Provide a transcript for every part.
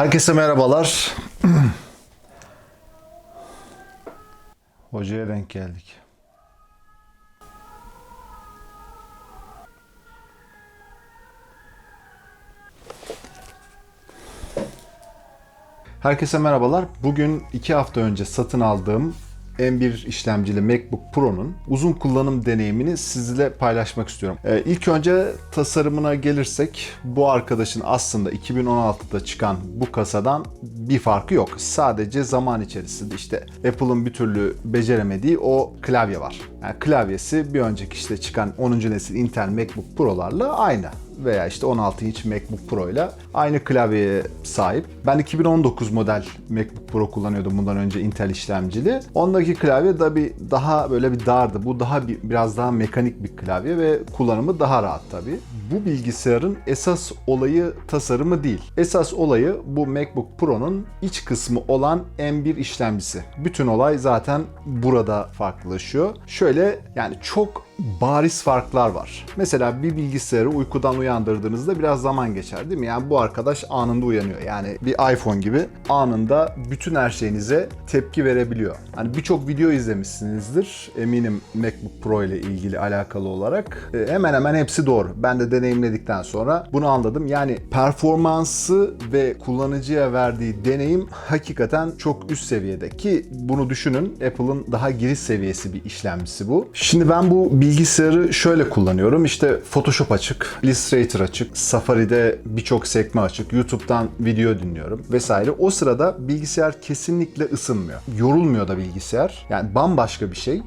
Herkese merhabalar. Hocaya denk geldik. Herkese merhabalar. Bugün iki hafta önce satın aldığım M1 işlemcili MacBook Pro'nun uzun kullanım deneyimini sizinle paylaşmak istiyorum. Ee, ilk önce tasarımına gelirsek bu arkadaşın aslında 2016'da çıkan bu kasadan bir farkı yok. Sadece zaman içerisinde işte Apple'ın bir türlü beceremediği o klavye var. Yani klavyesi bir önceki işte çıkan 10. nesil Intel MacBook Pro'larla aynı veya işte 16 inç MacBook Pro ile aynı klavyeye sahip. Ben 2019 model MacBook Pro kullanıyordum bundan önce Intel işlemcili. Ondaki klavye da bir daha böyle bir dardı. Bu daha bir, biraz daha mekanik bir klavye ve kullanımı daha rahat tabii. Bu bilgisayarın esas olayı tasarımı değil. Esas olayı bu MacBook Pro'nun iç kısmı olan M1 işlemcisi. Bütün olay zaten burada farklılaşıyor. Şöyle yani çok bariz farklar var. Mesela bir bilgisayarı uykudan uyandırdığınızda biraz zaman geçer değil mi? Yani bu arkadaş anında uyanıyor. Yani bir iPhone gibi anında bütün her şeyinize tepki verebiliyor. Hani birçok video izlemişsinizdir. Eminim MacBook Pro ile ilgili alakalı olarak. E, hemen hemen hepsi doğru. Ben de deneyimledikten sonra bunu anladım. Yani performansı ve kullanıcıya verdiği deneyim hakikaten çok üst seviyede ki bunu düşünün Apple'ın daha giriş seviyesi bir işlemcisi bu. Şimdi ben bu bilgisayarı şöyle kullanıyorum. İşte Photoshop açık, Illustrator açık, Safari'de birçok sekme açık, YouTube'dan video dinliyorum vesaire. O sırada bilgisayar kesinlikle ısınmıyor. Yorulmuyor da bilgisayar. Yani bambaşka bir şey. Ee,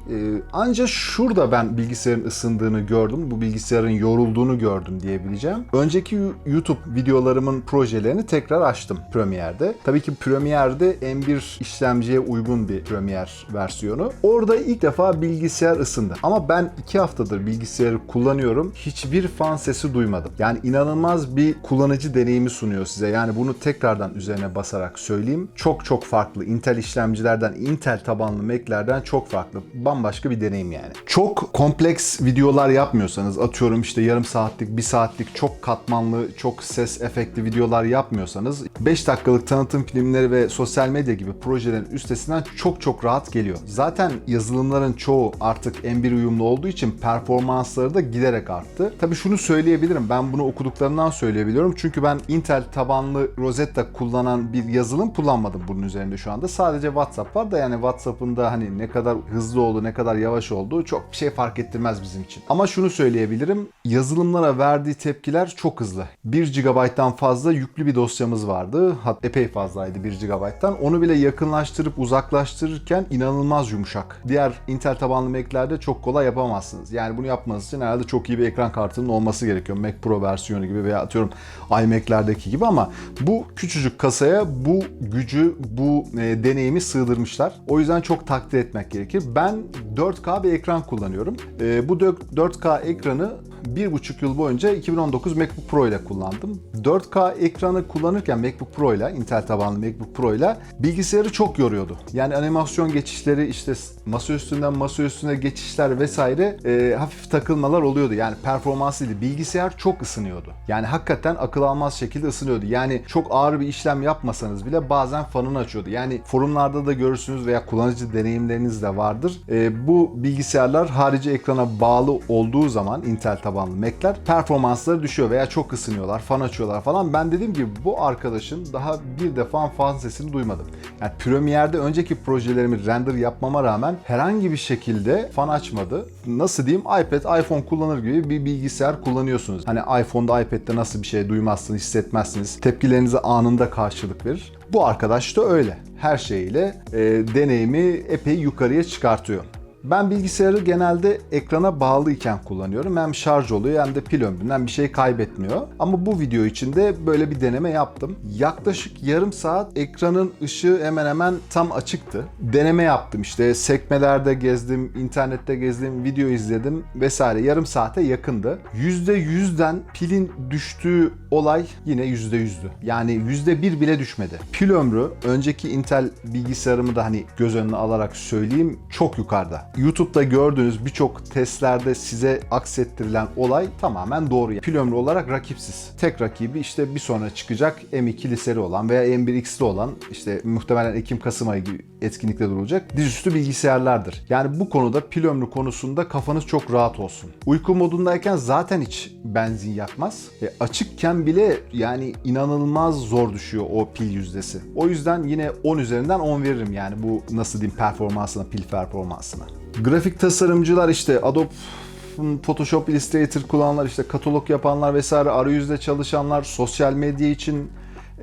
ancak şurada ben bilgisayarın ısındığını gördüm. Bu bilgisayarın yorulduğunu gördüm diyebileceğim. Önceki YouTube videolarımın projelerini tekrar açtım Premiere'de. Tabii ki Premiere'de M1 işlemciye uygun bir Premiere versiyonu. Orada ilk defa bilgisayar ısındı. Ama ben iki haftadır bilgisayarı kullanıyorum. Hiçbir fan sesi duymadım. Yani inanılmaz bir kullanıcı deneyimi sunuyor size. Yani bunu tekrardan üzerine basarak söyleyeyim. Çok çok farklı. Intel işlemcilerden, Intel tabanlı Mac'lerden çok farklı. Bambaşka bir deneyim yani. Çok kompleks videolar yapmıyorsanız, atıyorum işte yarım saatlik, bir saatlik çok katmanlı, çok ses efektli videolar yapmıyorsanız 5 dakikalık tanıtım filmleri ve sosyal medya gibi projelerin üstesinden çok çok rahat geliyor. Zaten yazılımların çoğu artık M1 uyumlu olduğu için performansları da giderek arttı. Tabii şunu söyleyebilirim. Ben bunu okuduklarından söyleyebiliyorum. Çünkü ben Intel tabanlı Rosetta kullanan bir yazılım kullanmadım bunun üzerinde şu anda. Sadece WhatsApp var da yani WhatsApp'ın da hani ne kadar hızlı olduğu, ne kadar yavaş olduğu çok bir şey fark ettirmez bizim için. Ama şunu söyleyebilirim. Yazılımlara verdiği tepkiler çok hızlı. 1 GB'dan fazla yüklü bir dosyamız vardı. Hatta epey fazlaydı 1 GB'dan. Onu bile yakınlaştırıp uzaklaştırırken inanılmaz yumuşak. Diğer Intel tabanlı Mac'lerde çok kolay yapamazsınız. Yani bunu yapmanız için herhalde çok iyi bir ekran kartının olması gerekiyor. Mac Pro versiyonu gibi veya atıyorum iMac'lerdeki gibi ama bu küçücük kasaya bu gücü, bu e, deneyimi sığdırmışlar. O yüzden çok takdir etmek gerekir. Ben 4K bir ekran kullanıyorum. E, bu 4K ekranı bir buçuk yıl boyunca 2019 MacBook Pro ile kullandım. 4K ekranı kullanırken MacBook Pro ile, Intel tabanlı MacBook Pro ile bilgisayarı çok yoruyordu. Yani animasyon geçişleri işte masa üstünden masa üstüne geçişler vesaire e, hafif takılmalar oluyordu. Yani performansıydı. Bilgisayar çok ısınıyordu. Yani hakikaten akıl almaz şekilde ısınıyordu. Yani çok ağır bir işlem yapmasanız bile bazen fanını açıyordu. Yani forumlarda da görürsünüz veya kullanıcı deneyimleriniz de vardır. E, bu bilgisayarlar harici ekrana bağlı olduğu zaman Intel tabanlı Mac'ler performansları düşüyor veya çok ısınıyorlar, fan açıyorlar falan. Ben dediğim gibi bu arkadaşın daha bir defa fan sesini duymadım. Yani Premiere'de önceki projelerimi render yapmama rağmen herhangi bir şekilde fan açmadı. Nasıl diyeyim? iPad, iPhone kullanır gibi bir bilgisayar kullanıyorsunuz. Hani iPhone'da, iPad'de nasıl bir şey duymazsınız, hissetmezsiniz. Tepkilerinize anında karşılık verir. Bu arkadaş da öyle. Her şeyiyle e, deneyimi epey yukarıya çıkartıyor. Ben bilgisayarı genelde ekrana bağlı iken kullanıyorum. Hem şarj oluyor hem de pil ömründen bir şey kaybetmiyor. Ama bu video için de böyle bir deneme yaptım. Yaklaşık yarım saat ekranın ışığı hemen hemen tam açıktı. Deneme yaptım işte sekmelerde gezdim, internette gezdim, video izledim vesaire. Yarım saate yakındı. %100'den pilin düştüğü olay yine %100'dü. Yani %1 bile düşmedi. Pil ömrü önceki Intel bilgisayarımı da hani göz önüne alarak söyleyeyim çok yukarıda. YouTube'da gördüğünüz birçok testlerde size aksettirilen olay tamamen doğru. Yani pil ömrü olarak rakipsiz. Tek rakibi işte bir sonra çıkacak M2 liseli olan veya M1X'li olan işte muhtemelen Ekim-Kasım ayı gibi etkinlikte durulacak dizüstü bilgisayarlardır. Yani bu konuda pil ömrü konusunda kafanız çok rahat olsun. Uyku modundayken zaten hiç benzin yakmaz. E, açıkken bile yani inanılmaz zor düşüyor o pil yüzdesi. O yüzden yine 10 üzerinden 10 veririm yani bu nasıl diyeyim performansına, pil performansına. Grafik tasarımcılar işte Adobe Photoshop, Illustrator kullananlar, işte katalog yapanlar vesaire, arayüzde çalışanlar, sosyal medya için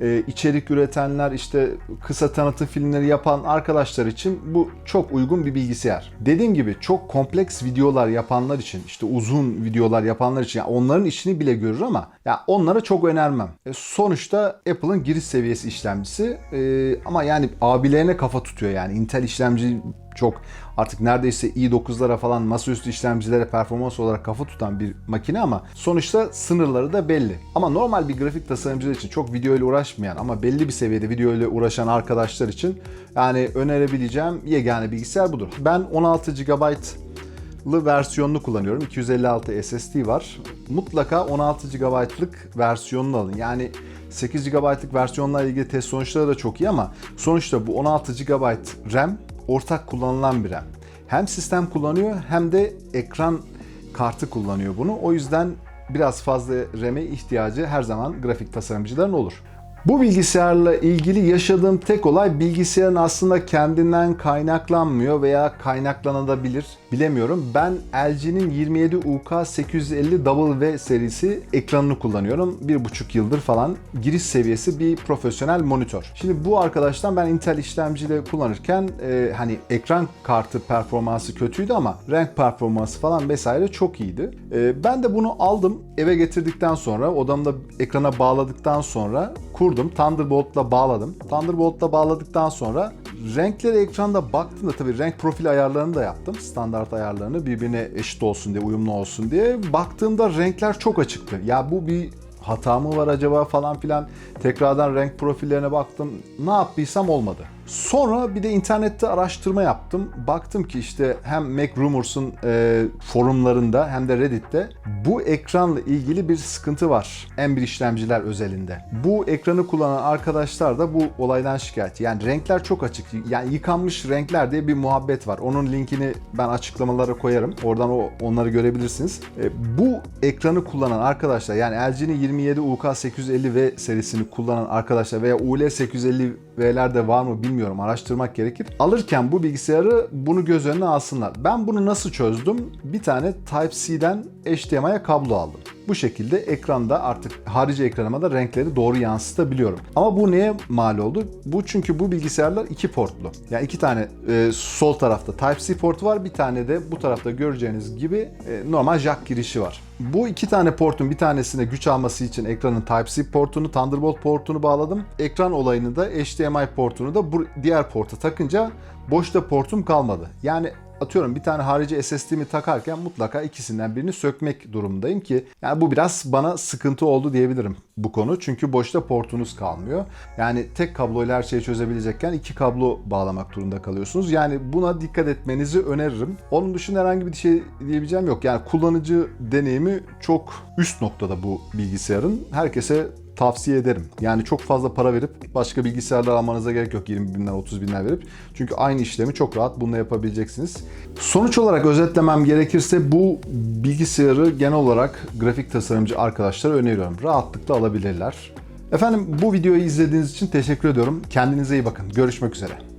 e, içerik üretenler, işte kısa tanıtım filmleri yapan arkadaşlar için bu çok uygun bir bilgisayar. Dediğim gibi çok kompleks videolar yapanlar için, işte uzun videolar yapanlar için, yani onların işini bile görür ama ya onlara çok önermem. E, sonuçta Apple'ın giriş seviyesi işlemcisi e, ama yani abilerine kafa tutuyor yani Intel işlemci çok artık neredeyse i9'lara falan masaüstü işlemcilere performans olarak kafa tutan bir makine ama sonuçta sınırları da belli. Ama normal bir grafik tasarımcılar için çok video ile uğraşmayan ama belli bir seviyede video ile uğraşan arkadaşlar için yani önerebileceğim yegane bilgisayar budur. Ben 16 GB'lı versiyonunu kullanıyorum. 256 SSD var. Mutlaka 16 GB'lık versiyonunu alın. Yani 8 GB'lık versiyonla ilgili test sonuçları da çok iyi ama sonuçta bu 16 GB RAM ortak kullanılan bir RAM. Hem sistem kullanıyor hem de ekran kartı kullanıyor bunu. O yüzden biraz fazla RAM'e ihtiyacı her zaman grafik tasarımcıların olur. Bu bilgisayarla ilgili yaşadığım tek olay bilgisayarın aslında kendinden kaynaklanmıyor veya kaynaklanabilir. Bilemiyorum. Ben LG'nin 27 UK 850 W serisi ekranını kullanıyorum. Bir buçuk yıldır falan giriş seviyesi bir profesyonel monitör. Şimdi bu arkadaştan ben Intel işlemciyle kullanırken e, hani ekran kartı performansı kötüydü ama renk performansı falan vesaire çok iyiydi. E, ben de bunu aldım eve getirdikten sonra odamda ekrana bağladıktan sonra kurdum. Thunderbolt'la bağladım. Thunderbolt'la bağladıktan sonra renkleri ekranda baktığımda tabii renk profil ayarlarını da yaptım. Standart ayarlarını birbirine eşit olsun diye, uyumlu olsun diye. Baktığımda renkler çok açıktı. Ya bu bir hata mı var acaba falan filan. Tekrardan renk profillerine baktım. Ne yaptıysam olmadı. Sonra bir de internette araştırma yaptım. Baktım ki işte hem Mac Rumors'un e, forumlarında hem de Reddit'te bu ekranla ilgili bir sıkıntı var. M1 işlemciler özelinde. Bu ekranı kullanan arkadaşlar da bu olaydan şikayetçi. Yani renkler çok açık. Yani yıkanmış renkler diye bir muhabbet var. Onun linkini ben açıklamalara koyarım. Oradan o onları görebilirsiniz. E, bu ekranı kullanan arkadaşlar yani LG'nin 27 UK850V serisini kullanan arkadaşlar veya UL 850V'lerde var mı bilmiyorum araştırmak gerekir. Alırken bu bilgisayarı bunu göz önüne alsınlar. Ben bunu nasıl çözdüm? Bir tane Type-C'den HDMI'ye kablo aldım. Bu şekilde ekranda artık harici ekranıma da renkleri doğru yansıtabiliyorum. Ama bu neye mal oldu? Bu çünkü bu bilgisayarlar iki portlu. Yani iki tane e, sol tarafta Type-C portu var. Bir tane de bu tarafta göreceğiniz gibi e, normal jack girişi var. Bu iki tane portun bir tanesine güç alması için ekranın Type-C portunu, Thunderbolt portunu bağladım. Ekran olayını da HDMI portunu da bu diğer porta takınca boşta portum kalmadı. Yani atıyorum bir tane harici SSD'mi takarken mutlaka ikisinden birini sökmek durumundayım ki yani bu biraz bana sıkıntı oldu diyebilirim bu konu. Çünkü boşta portunuz kalmıyor. Yani tek kabloyla her şeyi çözebilecekken iki kablo bağlamak durumunda kalıyorsunuz. Yani buna dikkat etmenizi öneririm. Onun dışında herhangi bir şey diyebileceğim yok. Yani kullanıcı deneyimi çok üst noktada bu bilgisayarın. Herkese tavsiye ederim. Yani çok fazla para verip başka bilgisayarlar almanıza gerek yok 20 binler 30 binler verip. Çünkü aynı işlemi çok rahat bununla yapabileceksiniz. Sonuç olarak özetlemem gerekirse bu bilgisayarı genel olarak grafik tasarımcı arkadaşlara öneriyorum. Rahatlıkla alabilirler. Efendim bu videoyu izlediğiniz için teşekkür ediyorum. Kendinize iyi bakın. Görüşmek üzere.